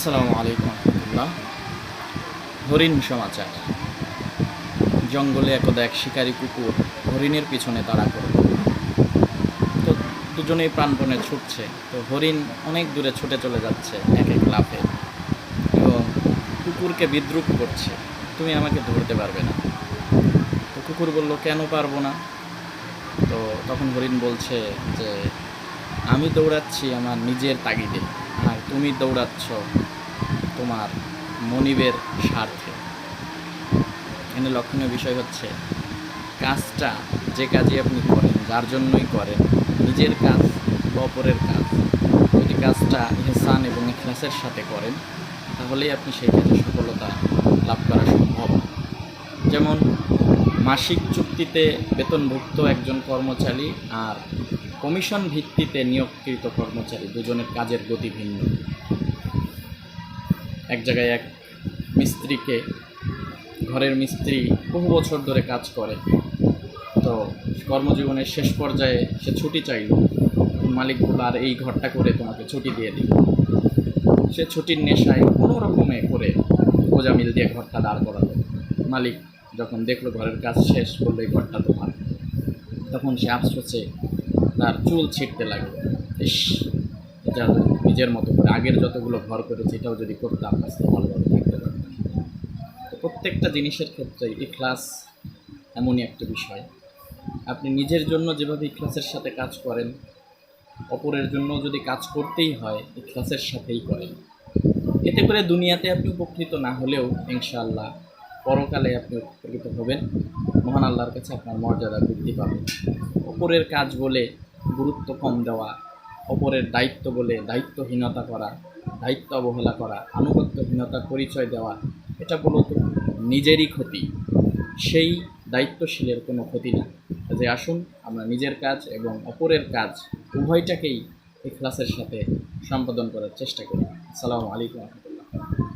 আসসালামু আলাইকুম রহমতুল্লাহ। হরিণ সমাচার। জঙ্গলে একদা এক শিকারী কুকুর হরিণের পিছনে তাড়া করে তো দুজনেই প্রাণপণে ছুটছে। তো হরিণ অনেক দূরে ছুটে চলে যাচ্ছে এক এক লাফে। এবং কুকুরকে বিদ্রুপ করছে। তুমি আমাকে ধরতে পারবে না। তো কুকুর বলল, কেন পারব না? তো তখন হরিণ বলছে যে, আমি দৌড়াচ্ছি আমার নিজের তাগিদে। আর তুমি দৌড়াচ্ছ তোমার মনিবের স্বার্থে। এখানে লক্ষণীয় বিষয় হচ্ছে, কাজটা যে কাজই আপনি করেন, যার জন্যই করেন, নিজের কাজ অপরের কাজ, যদি কাজটা ইহসান এবং ইখলাসের সাথে করেন, তাহলেই আপনি সেই কাজে সফলতা লাভ করা সম্ভব। যেমন, মাসিক চুক্তিতে বেতনভুক্ত একজন কর্মচারী আর কমিশন ভিত্তিতে নিয়োগকৃত কর্মচারী, দুজনের কাজের গতি ভিন্ন। এক জায়গায় এক মিস্ত্রিকে, ঘরের মিস্ত্রি বহু বছর ধরে কাজ করে, তো কর্মজীবনের শেষ পর্যায়ে সে ছুটি চাইল। মালিক আর এই ঘরটা করে তোমাকে ছুটি দিয়ে দিই সে ছুটির নেশায় কোনো রকমে করে গোজা মিল দিয়ে ঘরটা দাঁড় করালো। মালিক যখন দেখল ঘরের কাজ শেষ করল এই ঘরটা তোমার। তখন সে আফসোসে তার চুল ছিঁড়তে লাগল। ইস, এটা নিজের মতো করে আগের যতগুলো ঘর করেছে, এটাও যদি করতাম আজকে ভালোভাবে থাকতে পারতাম। তো প্রত্যেকটা জিনিসের ক্ষেত্রে ইখলাস এমনই একটা বিষয়। আপনি নিজের জন্য যেভাবে ইখলাসের সাথে কাজ করেন, অপরের জন্য যদি কাজ করতেই হয়, ইখলাসের সাথেই করেন। এতে করে দুনিয়াতে আপনি উপকৃত না হলেও ইনশাআল্লাহ পরকালে আপনি উপকৃত হবেন। মহান আল্লাহর কাছে আপনার মর্যাদা বৃদ্ধি পাবে। অপরের কাজ বলে গুরুত্ব কম দেওয়া, অপরের দায়িত্ব বলে দায়িত্বহীনতা করা, দায়িত্ব অবহেলা করা আনুগত্যহীনতার পরিচয় দেওয়া, এটা মূলত নিজেরই ক্ষতি। সেই দায়িত্বশীলের কোনো ক্ষতি না। যে আসুন, আমরা নিজের কাজ এবং অপরের কাজ উভয়টাকেই এই ক্লাসের সাথে সম্পাদন করার চেষ্টা করি। আসসালামু আলাইকুম